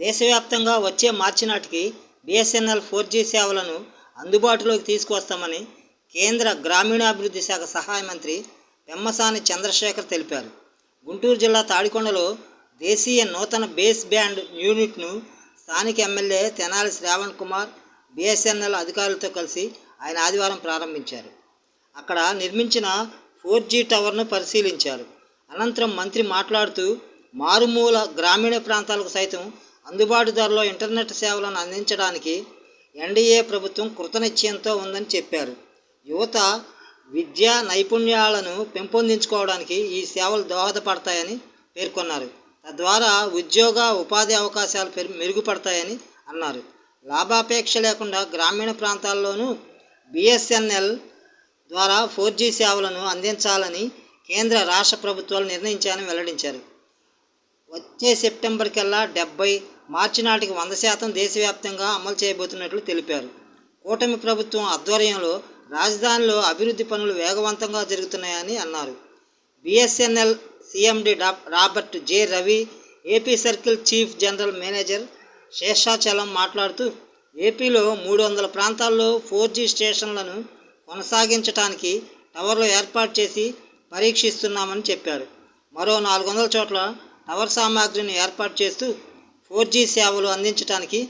దేశవ్యాప్తంగా వచ్చే మార్చి నాటికి బిఎస్ఎన్ఎల్ ఫోర్ జీ సేవలను అందుబాటులోకి తీసుకువస్తామని కేంద్ర గ్రామీణాభివృద్ధి శాఖ సహాయ మంత్రి పెమ్మసాని చంద్రశేఖర్ తెలిపారు. గుంటూరు జిల్లా తాడికొండలో దేశీయ నూతన బేస్ బ్యాండ్ యూనిట్ను స్థానిక ఎమ్మెల్యే తెనాలి శ్రావణ్ కుమార్ బిఎస్ఎన్ఎల్ అధికారులతో కలిసి ఆయన ఆదివారం ప్రారంభించారు. అక్కడ నిర్మించిన ఫోర్ జీ టవర్ను పరిశీలించారు. అనంతరం మంత్రి మాట్లాడుతూ మారుమూల గ్రామీణ ప్రాంతాలకు సైతం అందుబాటు ధరలో ఇంటర్నెట్ సేవలను అందించడానికి ఎన్డీఏ ప్రభుత్వం కృతనిశ్చయంతో ఉందని చెప్పారు. యువత విద్యా నైపుణ్యాలను పెంపొందించుకోవడానికి ఈ సేవలు దోహదపడతాయని పేర్కొన్నారు. తద్వారా ఉద్యోగ ఉపాధి అవకాశాలు మెరుగుపడతాయని అన్నారు. లాభాపేక్ష లేకుండా గ్రామీణ ప్రాంతాల్లోనూ బిఎస్ఎన్ఎల్ ద్వారా ఫోర్ జీ సేవలను అందించాలని కేంద్ర రాష్ట్ర ప్రభుత్వాలు నిర్ణయించాయని వెల్లడించారు. వచ్చే సెప్టెంబర్ కల్లా డెబ్బై మార్చి నాటికి వంద శాతం దేశవ్యాప్తంగా అమలు చేయబోతున్నట్లు తెలిపారు. కూటమి ప్రభుత్వం ఆధ్వర్యంలో రాజధానిలో అభివృద్ధి పనులు వేగవంతంగా జరుగుతున్నాయని అన్నారు. BSNL CMD Robert J Ravi AP circle chief general manager Seshachalam మాట్లాడుతూ ఏపీలో మూడు వందల ప్రాంతాల్లో ఫోర్ జీ స్టేషన్లను కొనసాగించడానికి టవర్లు ఏర్పాటు చేసి పరీక్షిస్తున్నామని చెప్పారు. మరో నాలుగు వందల చోట్ల టవర్ సామాగ్రిని ఏర్పాటు చేస్తూ ఫోర్ జీ సేవలు అందించడానికి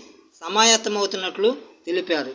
సమాయత్తమవుతున్నట్లు తెలిపారు.